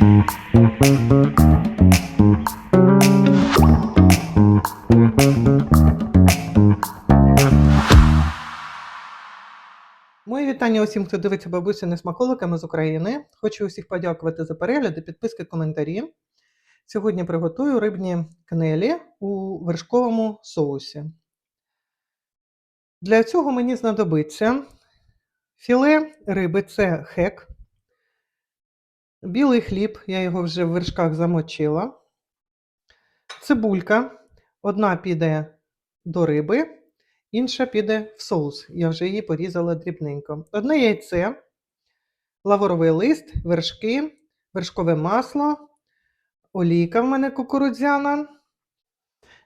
Мої вітання усім, хто дивиться бабусіни смаколиками з України. Хочу усіх подякувати за перегляди, підписки, коментарі. Сьогодні приготую рибні кнелі у вершковому соусі. Для цього мені знадобиться філе риби це хек, білий хліб, я його вже в вершках замочила, цибулька, одна піде до риби, інша піде в соус. Я вже її порізала дрібненько. Одне яйце, лавровий лист, вершки, вершкове масло, олійка в мене кукурудзяна.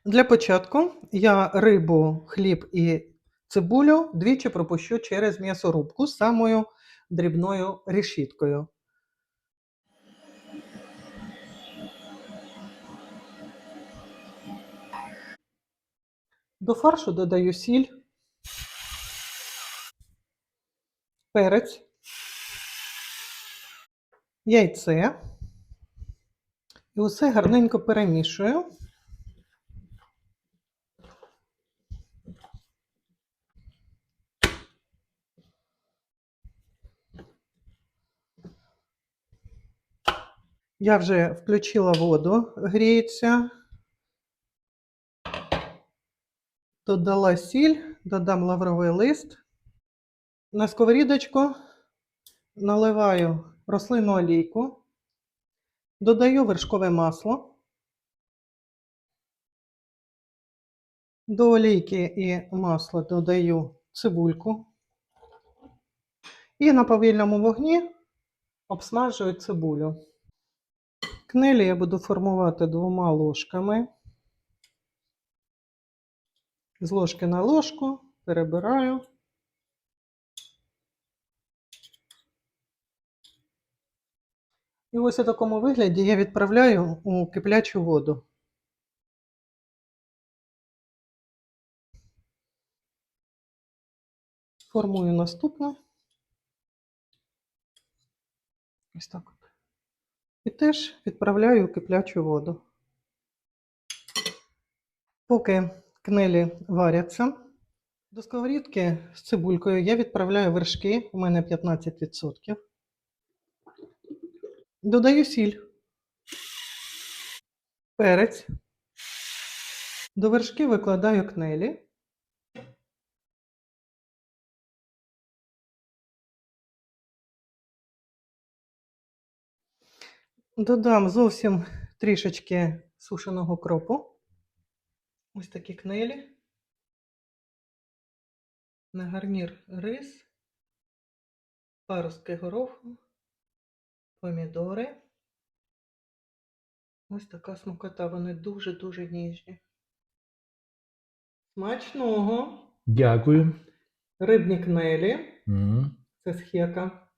Для початку я рибу, хліб і цибулю двічі пропущу через м'ясорубку з самою дрібною решіткою. До фаршу додаю сіль, перець, яйце. І усе гарненько перемішую. Я вже включила воду, гріється. Додала сіль, додам лавровий лист. На сковорідочку наливаю рослинну олійку, додаю вершкове масло. До олійки і масла додаю цибульку. І на повільному вогні обсмажую цибулю. Кнелі я буду формувати двома ложками. З ложки на ложку перебираю. І ось у такому вигляді я відправляю у киплячу воду. Формую наступне. Ось так от. І теж відправляю у киплячу воду. Поки кнелі варяться, до сковорідки з цибулькою я відправляю вершки, у мене 15%. Додаю сіль, перець. До вершки викладаю кнелі. Додам зовсім трішечки сушеного кропу. Ось такі кнелі. На гарнір рис, паростки гороху, помідори. Ось така смакота, вони дуже-дуже ніжні. Смачного! Дякую. Рибні кнелі, М, це схека,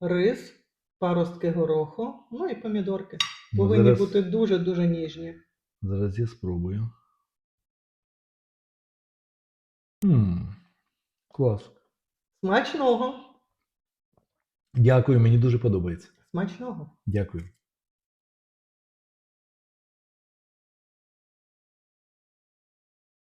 рис, паростки гороху, ну і помідорки. Повинні зараз, бути дуже-дуже ніжні. зараз я спробую. М, клас. Смачного! Дякую, мені дуже подобається. Смачного! Дякую.